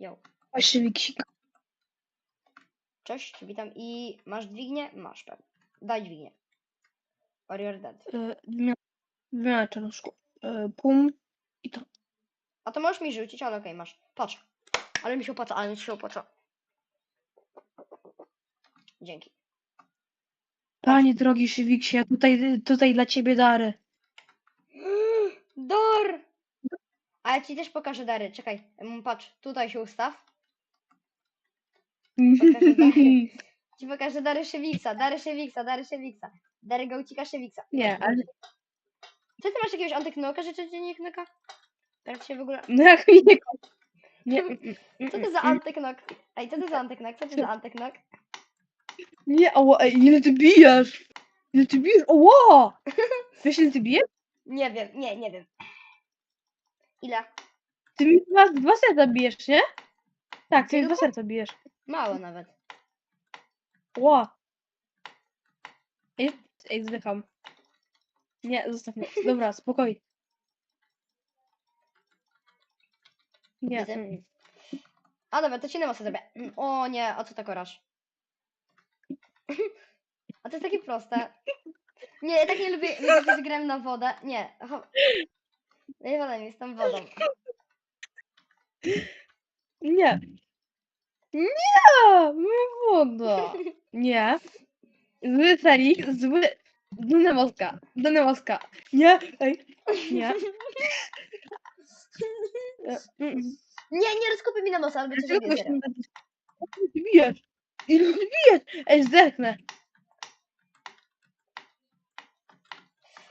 Yo. Właśnie wiksik. Cześć, witam i masz dźwignię? Masz pewnie. Daj dźwignię. Or you're dead. E, Wymiana, czeluszku. E, Pum. I to. A to możesz mi rzucić, ale okej, masz. Patrz. Ale mi się opłaca, ale mi się opłaca. Dzięki. Panie drogi Szywiksie, ja tutaj, tutaj dla ciebie dary. Dar! A ja ci też pokażę dary. Czekaj, mm, patrz, tutaj się ustaw. Pokażę dary. Ci pokażę dary Szewiksa, dary Szewiksa, dary Szewiksa. Dary. Nie, ale Czy ty masz jakiegoś antyknoka, że czy nie knoka? Teraz się w ogóle... no jak mi nie... Nie, mm, mm, Co to za antyknok? Ej, co to za antyknok? Co to za antyknok? nie, oło, ej, ile ty bijesz? Ile ty bijesz? Oło! Wiesz, ile ty bijesz? Nie wiem, nie, nie wiem. Ile? Ty mi dwa, dwa serca bijesz, nie? Tak, ty mi dwa serca bijesz. Mało nawet. Ło! Ej, ej, zdycham. Nie, zostaw mnie. Dobra, spokojnie. Nie. Widzę. A dobra, to ci mocno zrobię. Mm, O nie, a co tak orasz? A to jest takie proste. Nie, ja tak nie lubię, lubię kiedy gram na wodę. Nie, cho- nie mi z tą wodą. Nie. Nie! Woda. Nie. Zły Felix, zły... Dynamoska. Dynamoska. Nie, ej. Nie. E. Nie, nie rozkupuj mi na moc, albo coś Dlaczego się nie Ty bijesz? Ile bijesz? Ej, zerknę.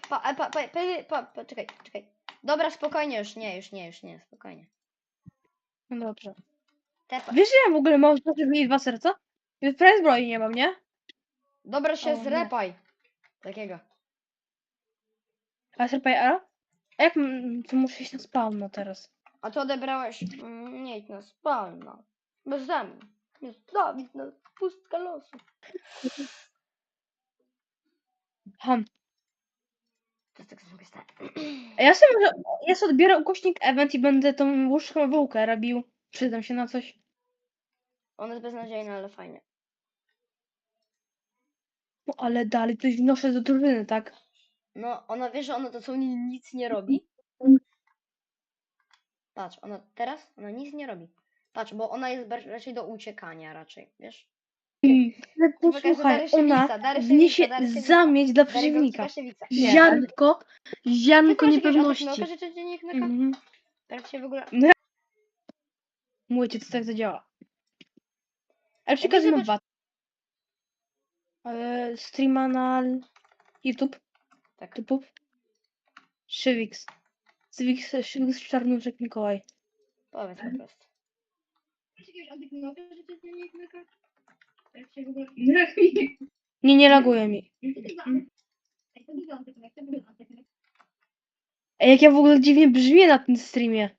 Pa, a, pa, pa, pa, pa, pa, czekaj, czekaj. Dobra, spokojnie już, nie, już nie, już nie, spokojnie. No dobrze. Tepa. Wiesz, że ja w ogóle mam zrobić dwa serca? Ja Prawie zbroi nie mam, nie? Dobra, się O, nie. zrepaj. Takiego. A serpaj ara? A jak to muszę iść na spawna teraz? A to odebrałeś. Mm, Nie idź na spalna. Bez zębu. Jest Dawid na pustka losu. Ham. To jest tak samo stare. A ja sobie może, ja sobie odbiorę ukośnik event i będę tą łóżką wyłkę robił. Przydam się na coś. On jest beznadziejny, ale fajnie. No ale dalej coś wnoszę do drużyny, tak? No, ona wie, że ona to co ni- nic nie robi. Patrz, ona teraz, ona nic nie robi. Patrz, bo ona jest bar- raczej do uciekania raczej, wiesz? Ale posłuchaj, ona wniesie zamieć dla przeciwnika. Ziarnko, ziarnko jakiegoś niepewności. że czy cię knoka? Mhm. Teraz się w ogóle... Mówię ci, co tak zadziała. Ale przekazuję patrz- dwa. Ale streama na YouTube. Tak. Typów. Szywix. Szywix, Szywix Czarnuszek Mikołaj. Powiedz po prostu. Nie, nie laguje mi. Ej, jak ja w ogóle dziwnie brzmię na tym streamie.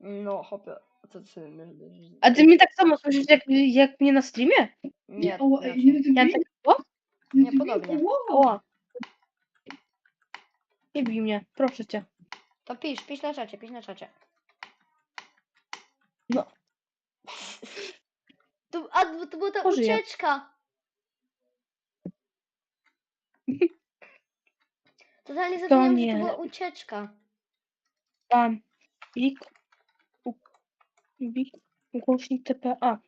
No, hopie. A co ty sobie myślisz? A ty mnie tak samo słyszysz jak, jak mnie na streamie? Nie, Ja tak, o, Nie, podobnie. o. Nie bij mnie, proszę cię. To pisz, pisz na czacie, pisz na czacie. No. To, a, to była ta Pożyję. ucieczka. Totalnie zapomniałam, że nie. to była ucieczka. Tam. Bik. u- Bik. Głośnik TPA.